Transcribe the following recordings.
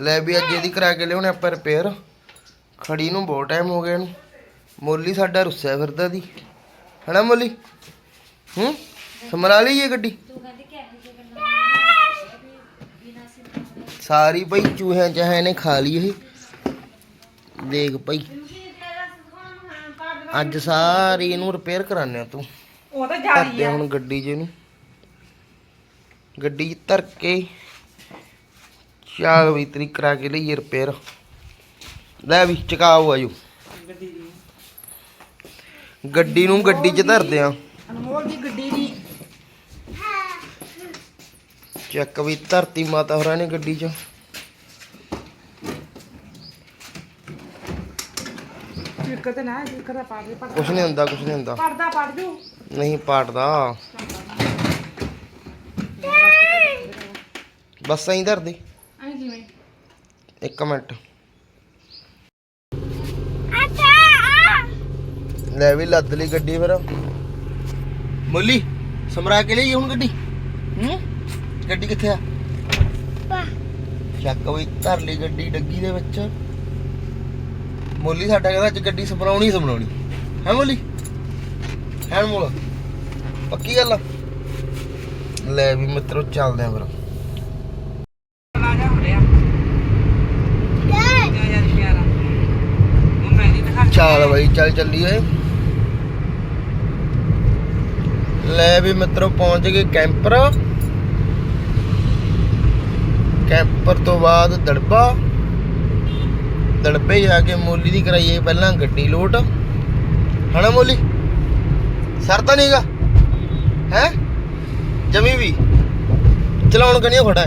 ਲੈ ਵੀ ਅੱਜ ਇਹਦੀ ਕਰਾ ਕੇ ਲਿਆਉਣੇ ਆਪਾਂ ਰਿਪੇਅਰ ਖੜੀ ਨੂੰ ਬਹੁਤ ਟਾਈਮ ਹੋ ਗਿਆ ਇਹਨੂੰ। ਮੋਲੀ ਸਾਡਾ ਰੁੱਸਿਆ ਫਿਰਦਾ ਦੀ। ਹਨਾ ਮੋਲੀ? ਹੂੰ? ਸਮਰਾ ਲਈ ਇਹ ਗੱਡੀ? ਸਾਰੀ ਭਾਈ ਚੂਹਿਆਂ ਚਾਹਿਆਂ ਨੇ ਖਾ ਲਈ ਇਹ। ਦੇਖ ਭਾਈ ਅੱਜ ਸਾਰੀ ਇਹਨੂੰ ਰਿਪੇਅਰ ਕਰਾਣੇ ਆ ਤੂੰ। ਉਹ ਤਾਂ ਧਰਦੇ ਆ। ਹੁਣ ਗੱਡੀ 'ਚ ਇਹਨੂੰ ਗੱਡੀ 'ਚ ਧਰ ਕੇ ਚਾਲ ਵੀ ਤਰੀਕ ਕਰਾ ਕੇ ਲਈਏ ਰਿਪੇਅਰ ਲੈ ਵੀ ਚਕਾਓ ਆਜੋ। ਗੱਡੀ ਨੂੰ ਗੱਡੀ 'ਚ ਧਰਦੇ ਆ। ਅਨਮੋਲ ਦੀ ਗੱਡੀ ਦੀ। ਚੱਕ ਵੀ ਧਰਤੀ ਮਾਤਾ ਹੋਰਾਂ ਨੇ ਗੱਡੀ 'ਚ। ਨਾ ਪਾ ਦੇ ਕੁਛ ਨਹੀਂ ਹੁੰਦਾ ਕੁਛ ਨਹੀਂ ਹੁੰਦਾ। ਪੜਦਾ ਪੜ ਜੂ। ਨਹੀਂ ਪਾਟਦਾ ਬਸ ਐਂ ਧਰ ਦੇ ਐਂ ਕਿਵੇਂ? ਇੱਕ ਮਿੰਟ। ਲੈ ਵੀ ਲੱਦ ਲਈ ਗੱਡੀ ਫਿਰ। ਮੁੱਲੀ ਸਮਰਾ ਕੇ ਲਈ ਹੁਣ ਗੱਡੀ? ਹੂੰ? ਗੱਡੀ ਕਿੱਥੇ ਆ? ਚੱਕ ਵੀ ਧਰ ਲਈ ਗੱਡੀ ਡੱਗੀ ਦੇ ਵਿੱਚ। ਮੁੱਲੀ ਸਾਡਾ ਕਹਿੰਦਾ ਅੱਜ ਗੱਡੀ ਸਮਰਾਉਣੀ ਸਮਰਾਉਣੀ। ਹੈ ਮੁੱਲੀ? ਹੈ ਮੋਲ। ਪੱਕੀ ਗੱਲ ਆ? ਲੈ ਵੀ ਮਿੱਤਰੋ, ਚੱਲਦੇ ਆ ਫਿਰ। ਆ ਚੱਲ ਬਈ, ਚੱਲ ਚੱਲੀਏ। ਲੈ ਵੀ ਮਿੱਤਰੋ, ਪਹੁੰਚ ਗਏ ਕੈਂਪਰ। ਕੈਂਪਰ ਤੋਂ ਬਾਅਦ ਦੜਬਾ ਦੜਬੇ ਜਾ ਕੇ ਮੋਲੀ ਦੀ ਕਰਾਈਏ ਪਹਿਲਾਂ ਗੱਡੀ ਲੋਟ। ਹਨਾ ਮੋਲੀ? ਸਰ ਤਾਂ ਨਹੀਂਗਾ। ਹੈ? ਜਮੀ ਵੀ। ਚਲਾਉਣ ਕਨੀਓ ਖੜਾ? ਹੈ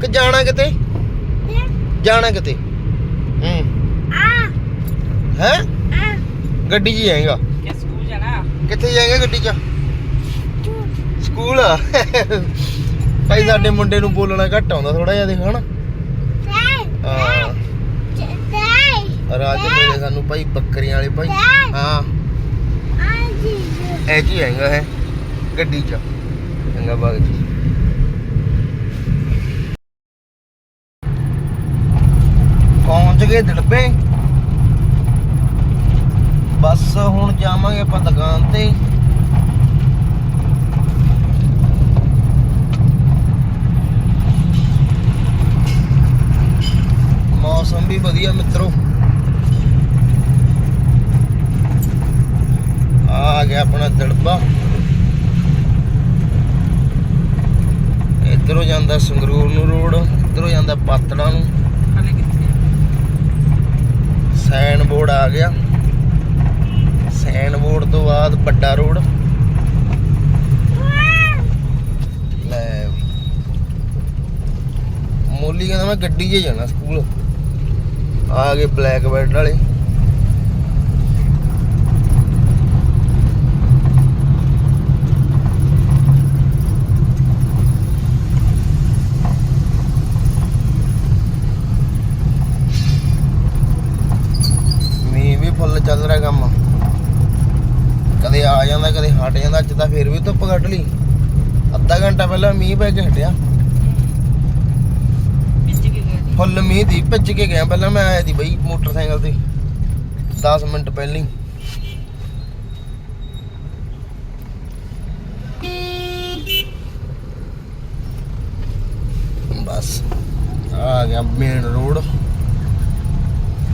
ਕਿ ਜਾਣਾ ਕਿਤੇ? ਜਾਣਾ ਕਿਤੇ? ਹੂੰ। ਹੈ? ਗੱਡੀ 'ਚ ਜਾਏਗਾ ਇਹ ਸਕੂਲ ਜਾਣਾ? ਕਿੱਥੇ ਜਾਏਗਾ ਗੱਡੀ 'ਚ? ਸਕੂਲ ਆ। ਭਾਈ ਸਾਡੇ ਮੁੰਡੇ ਨੂੰ ਬੋਲਣਾ ਘੱਟ ਆਉਂਦਾ ਥੋੜਾ ਜਿਹਾ ਦੇਖ ਹਨਾ? ਹਾਂ। ਰਾਜ ਮੇਰੇ ਸਾਨੂੰ ਭਾਈ ਬੱਕਰੀਆਂ ਵਾਲੇ ਭਾਈ। ਹਾਂ। ਐ ਜੀ ਹੈਗਾ ਹੈ ਗੱਡੀ 'ਚ। ਚੰਗਾ ਬਾਗ ਜੀ ਪਹੁੰਚ ਗਏ ਦੜਬੇ ਬਸ ਹੁਣ ਜਾਵਾਂਗੇ ਆਪਾਂ ਦੁਕਾਨ ਤੇ। ਮੌਸਮ ਵੀ ਵਧੀਆ ਮਿੱਤਰੋ ਆ ਗਿਆ ਆਪਣਾ ਦੜਬਾ ਇਧਰੋਂ ਜਾਂਦਾ ਸੰਗਰੂਰ ਨੂੰ ਰੋਡ ਇਧਰੋਂ ਜਾਂਦਾ ਪਾਤੜਾ ਨੂੰ। ਹਲੇ ਕਿੱਥੇ ਸਾਈਨ ਬੋਰਡ ਆ ਗਿਆ। ਸਾਈਨ ਬੋਰਡ ਤੋਂ ਬਾਅਦ ਵੱਡਾ ਰੋਡ। ਲੈ। ਮੋਲੀ ਕਹਿੰਦਾ ਮੈਂ ਗੱਡੀ 'ਚ ਜਾਣਾ ਸਕੂਲ। ਆ ਗਏ ਬਲੈਕ ਬੈਲਟ ਵਾਲੇ ਮੀਂਹ ਵੀ ਫੁੱਲ ਚੱਲ ਰਿਹਾ ਕੰਮ ਕਦੇ ਆ ਜਾਂਦਾ ਕਦੇ ਹਟ ਜਾਂਦਾ ਅੱਜ ਤਾਂ ਫੇਰ ਵੀ ਧੁੱਪ ਕੱਢ ਲਈ। ਅੱਧਾ ਘੰਟਾ ਪਹਿਲਾਂ ਮੀਂਹ ਪੈ ਕੇ ਹਟਿਆ। ਫੁੱਲ ਮੀਂਹ ਦੀ ਭਿੱਜ ਕੇ ਗਿਆ। ਪਹਿਲਾਂ ਮੈਂ ਆਇਆ ਦੀ ਬਈ ਮੋਟਰਸਾਈਕਲ ਤੇ। 10 ਮਿੰਟ ਪਹਿਲਾਂ ਹੀ। ਬਸ ਆ ਗਿਆ ਮੇਨ ਰੋਡ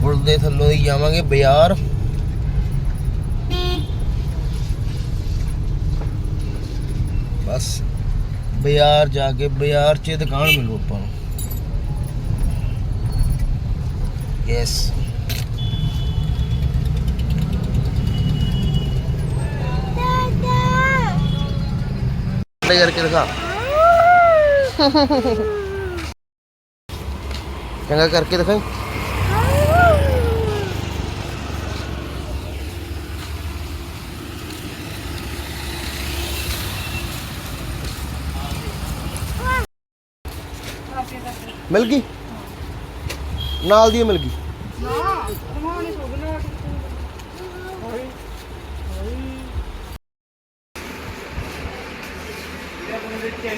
ਪੁਲ ਦੇ ਥੱਲੋਂ ਦੀ ਜਾਵਾਂਗੇ ਬਾਜ਼ਾਰ। ਬਸ ਬਾਜ਼ਾਰ ਜਾ ਕੇ ਬਾਜ਼ਾਰ 'ਚ ਦੁਕਾਨ ਮਿਲੂ ਆਪਾਂ ਨੂੰ। ਯੈਸ ਕਰਕੇ ਦਿਖਾ। ਚੰਗਾ ਕਰਕੇ ਦਿਖਾਈ। ਮਿਲ ਗਈ? ਨਾਲ ਦੀ ਮਿਲ ਗਈ? ਨਾ ਰਮਾਨੇ ਸੋ ਗਏ ਹੋਈ ਬੱਚੇ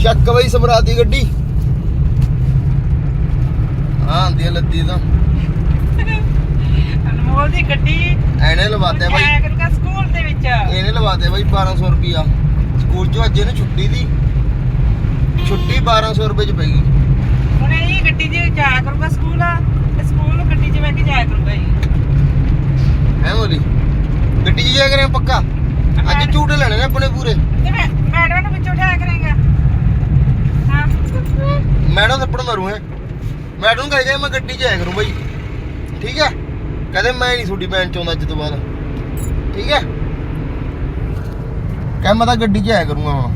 ਸ਼ੱਕ ਬਈ ਸਮਰਾਟ ਦੀ ਗੱਡੀ। ਹਾਂ ਆਂਦੀ ਲੱਦੀ ਤਾਂ। ਅਨਮੋਲ ਦੀ ਗੱਡੀ ਐਨੇ ਲਵਾਤੇ ਬਾਈ। ਆਇਆ ਕਰੂਗਾ ਸਕੂਲ ਦੇ ਵਿੱਚ। ਇਹਨੇ ਲਵਾਤੇ ਬਾਈ 1200 ਰੁਪਿਆ ਸਕੂਲ ਚੋਂ ਅੱਜ ਇਹਨੂੰ ਛੁੱਟੀ ਦੀ। ਛੁੱਟੀ 1200 ਰੁਪਏ ਚ ਪੈ ਗਈ। ਹੁਣ ਇਹ ਗੱਡੀ 'ਚ ਜਾਇਆ ਕਰੂਗਾ ਸਕੂਲ ਤੇ ਸਕੂਲ ਨੂੰ ਗੱਡੀ 'ਚ ਬਹਿ ਕੇ ਜਾਇਆ ਕਰੂਗਾ ਜੀ ਹੈ ਮੋਲੀ ਗੱਡੀ 'ਚ ਜਾ ਕਰੇ ਪੱਕਾ? ਅੱਜ ਝੂਟੇ ਲੈਣੇ ਨੇ ਆਪਣੇ ਪੂਰੇ। ਤੇ ਮੈਂ ਮੈਡਮ ਨੂੰ ਵਿੱਚੋਂ ਉਠਾਇਆ ਕਰੇਗਾ। ਹਾਂ ਮੈਡਮ ਥੱਪੜ ਮਾਰੂ ਹੈ। ਮੈਡਮ ਨੂੰ ਕਹੇਗਾ ਮੈਂ ਗੱਡੀ 'ਚ ਆਇਆ ਕਰੂੰ ਬਾਈ। ਠੀਕ ਹੈ? ਕਹਦੇ ਮੈਂ ਨਹੀਂ ਤੁਹਾਡੀ ਬੈਂਚ ਆਉਂਦਾ ਅੱਜ ਤੋਂ ਬਾਅਦ। ਠੀਕ ਹੈ? ਕਹਿ ਮੈਂ ਤਾਂ ਗੱਡੀ 'ਚ ਆਇਆ ਕਰੂੰਗਾ ਹੁਣ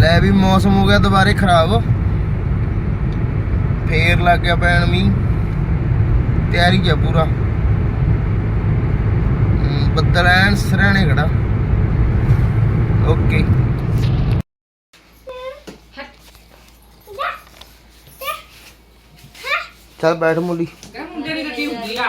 ਲੈ ਵੀ ਮੌਸਮ ਹੋ ਗਿਆ ਦੁਬਾਰੇ ਖਰਾਬ। ਫੇਰ ਲੱਗ ਗਿਆ ਪੈਣ ਮੀਂਹ। ਤਿਆਰੀ ਆ ਪੂਰਾ। ਹਮ, ਬੱਦਲ ਐਨ ਸਰਾਣੇ ਖੜਾ। ਓਕੇ। ਚੱਲ ਬੈਠ ਮੋਲੀ ਮੁੰਡੇ ਦੀ ਗੱਡੀ ਹੁੰਦੀ ਆ।